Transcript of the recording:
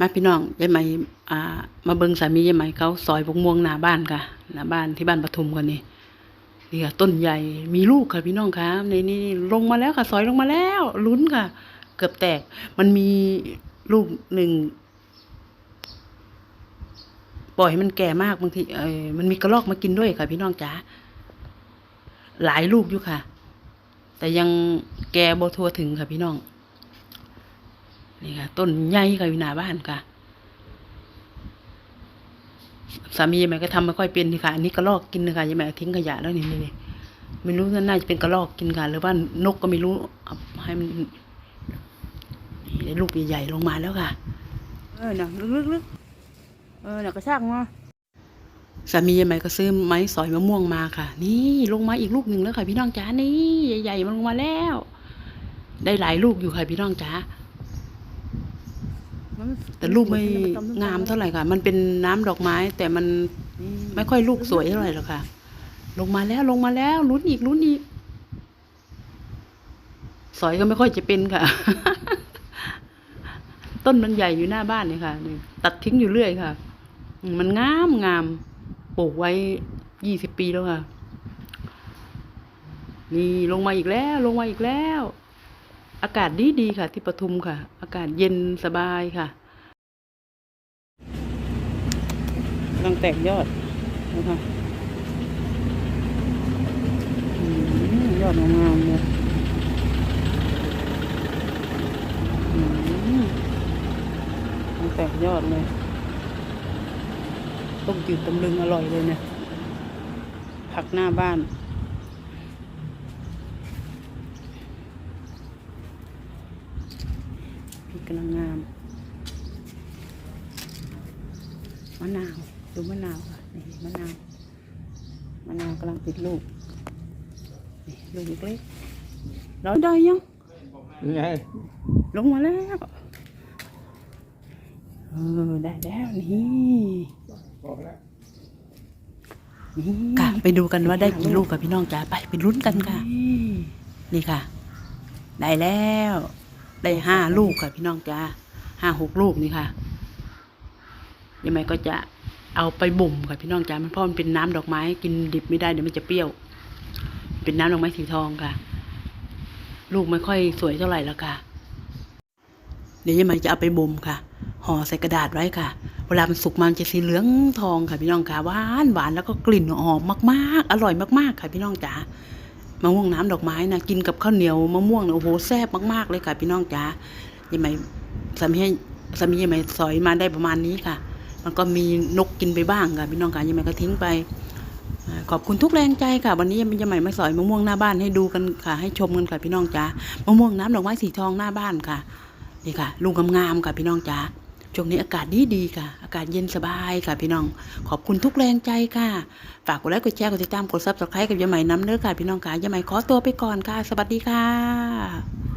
มาพี่น้องยายไหมอ่า มาเบิ่งสามียายไหมเขาซอยบกม่วงหน้าบ้านค่ะหน้าบ้านที่บ้านปทุมกันนี่นี่ค่ะต้นใหญ่มีลูกค่ะพี่น้องคะในนี่ลงมาแล้วค่ะซอยลงมาแล้วลุ้นค่ะ เกือบแตก มันมีลูกหนึ่งปล่อยให้มันแก่มากบางทีเออมันมีกระรอกมากินด้วยค่ะ พี่น้องจ๋าหลายลูกอยู่ค่ะ แต่ยังแก่บ่ทัวถึงค่ะพี่น้อง นี่ค่ะ ต้นใหญ่ค่ะอยู่หน้าบ้านค่ะ สามียายแม่ก็ทำไม่ค่อยเป็นนี่ค่ะ อันนี้กระรอกกินนะคะยายแม่ทิ้งขยะแล้วนี่นี่นี่ไม่รู้ว่าน่าจะเป็นกระรอกกินค่ะหรือว่านกก็ไม่รู้เอาให้มันนี่ได้ลูกใหญ่ๆลงมาแล้วค่ะ เออน่ะลึกๆเออน่ะกระชากมาสามียายแม่ก็ซื้อไม้สอยมะม่วงมาค่ะ นี่ลงมาอีกลูกหนึ่งแล้วค่ะ พี่น้องจ๋านี่ใหญ่ๆมันลงมาแล้ว ได้หลายลูกอยู่ค่ะพี่น้องจ๋า แต่ลูกไม่งามเท่าไหร่ค่ะ มันเป็นน้ำดอกไม้ แต่มันไม่ค่อยลูกสวยเท่าไหร่หรอกค่ะ ลงมาแล้วลงมาแล้วลุ้นอีกลุ้นอีก สอยก็ไม่ค่อยจะเป็นค่ะ ต้นมันใหญ่อยู่หน้าบ้านเนี่ยค่ะ ตัดทิ้งอยู่เรื่อยค่ะ มันงามงามปลูกไว้ยี่สิบปีแล้วค่ะ นี่ลงมาอีกแล้ว ลงมาอีกแล้วอากาศดีดีค่ะ ที่ปทุมค่ะ อากาศเย็นสบายค่ะ กำลังแตกยอดนะคะยอดงามเลยกำลังแตกยอดเลยต้มจืดตำลึงอร่อยเลยเนี่ยผักหน้าบ้านพริกกำลังงามมะนาว ดูมะนาวค่ะนี่มะนาวมะนาวกำลังติดลูกนี่ลูกเล็กๆเราได้ยังนี่ไงลงมาแล้วเออได้แล้วนี่บอกแล้วนี่ค่ะไปดูกันว่าได้กี่ลูกค่ะพี่น้องจ๋าไปไปลุ้นกันค่ะ นี่ค่ะ ได้แล้ว ได้ห้าลูกค่ะพี่น้องจ้าห้าหกลูกนี่ค่ะยังไงก็จะ เอาไปบ่มค่ะพี่น้องจ้ามันเพราะมันเป็นน้ำดอกไม้กินดิบไม่ได้เดี๋ยวมันจะเปรี้ยว เป็นน้ำดอกไม้สีทองค่ะ ลูกไม่ค่อยสวยเท่าไหร่แล้วค่ะ เดี๋ยวยังไงจะเอาไปบ่มค่ะห่อใส่กระดาษไว้ค่ะ เวลามันสุกมันจะสีเหลืองทองค่ะพี่น้องค่ะหวานหวานแล้วก็กลิ่นหอมมากๆ อร่อยมากๆ ค่ะพี่น้องจ๋ามะม่วงน้ำดอกไม้นะกินกับข้าวเหนียวมะม่วงโอ้โหแซ่บมากๆเลยค่ะ พี่น้องจ๋ายังไงสามีสามียังไงสอยมาได้ประมาณนี้ค่ะ มันก็มีนกกินไปบ้างค่ะพี่น้องค่ะยังไงก็ทิ้งไป ขอบคุณทุกแรงใจค่ะ วันนี้ยังยังไงมาสอยมะม่วงหน้าบ้านให้ดูกันค่ะ ให้ชมกันค่ะพี่น้องจ๋ามะม่วงน้ำดอกไม้สีทองหน้าบ้านค่ะนี่ค่ะลูกงามๆค่ะพี่น้องจ๋าช่วงนี้อากาศดีดีค่ะ อากาศเย็นสบายค่ะพี่น้อง ขอบคุณทุกแรงใจค่ะ ฝากกดไลค์กดแชร์กดติดตามกดซับสไครต์กับยายใหม่น้ำเนื้อค่ะพี่น้องค่ะยายใหม่ขอตัวไปก่อนค่ะ สวัสดีค่ะ